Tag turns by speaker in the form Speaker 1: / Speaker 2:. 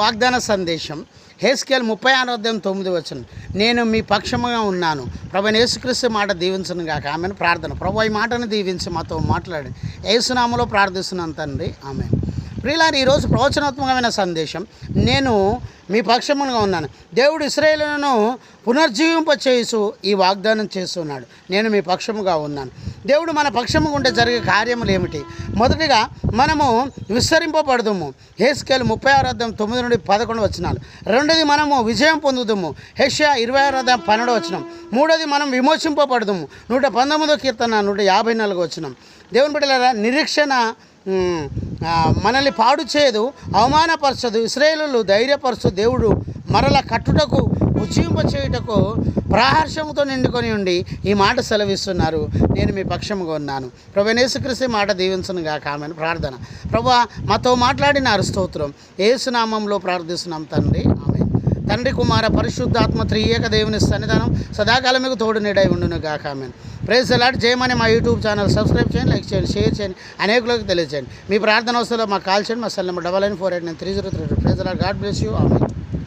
Speaker 1: వాగ్దాన సందేశం. హేస్కేల్ ముప్పై ఆరో అధ్యాయం తొమ్మిది వచ్చిన నేను మీ పక్షముగా ఉన్నాను. ప్రభు యేసుక్రీస్తు మాట దీవించను గాక. ఆమెను. ప్రార్థన. ప్రభు ఈ మాటను దీవించి మాతో మాట్లాడి ఏసునామలో ప్రార్థిస్తున్నాను తండ్రి. ఆమెను. ప్రియులారి ఈరోజు ప్రవచనాత్మకమైన సందేశం. నేను మీ పక్షముగా ఉన్నాను. దేవుడు ఇస్రాయేలును పునర్జీవింపచేయసు ఈ వాగ్దానం చేస్తున్నాడు. నేను మీ పక్షముగా ఉన్నాను. దేవుడు మన పక్షముగా ఉంటే జరిగే కార్యములు ఏమిటి? మొదటిగా మనము విస్తరింపబడదుము. హేస్కేల్ ముప్పై ఆరు అర్థం తొమ్మిది నుండి పదకొండు వచ్చినాలు రెండోది మనము విజయం పొందుదుము. హెషియా ఇరవై ఆరు అర్థం పన్నెండు వచ్చినాం మూడోది మనం విమోచింపబడదుము. నూట పంతొమ్మిదో కీర్తన నూట యాభై నాలుగు వచ్చినాం దేవుని బిడ్డలారా నిరీక్షణ మనల్ని పాడు చేయదు అవమానపరచదు ఇస్రాయేలు ధైర్యపరచు దేవుడు మరల కట్టుటకు ఉజ్జీంపచేయుటకు ప్రాహర్షముతో నిండుకొని ఉండి ఈ మాట సెలవిస్తున్నారు. నేను మీ పక్షముగా ఉన్నాను. ప్రభు యేసుక్రీస్తు మాట దీవించను గాక. ఆమెను. ప్రార్థన. ప్రభు మాతో మాట్లాడినారు స్తోత్రం. ఏసునామంలో ప్రార్థిస్తున్నాం తండ్రి. తండ్రి కుమార పరిశుద్ధాత్మ త్రియేక దేవుని సన్నిధానం సదాకాలం మీకు తోడు నీడై ఉండును గాక ఆమెన్ ప్రేజ్ అలాట్ చేయమని మా యూట్యూబ్ ఛానల్ సబ్స్క్రైబ్ చేయండి లైక్ చేయండి షేర్ చేయండి అనేకులకు తెలియజేయండి. మీ ప్రార్థన వస్తువులో మాకు కాల్ చేయండి మా cell number double nine four eight nine three zero three two praise the Lord God bless you ఆమె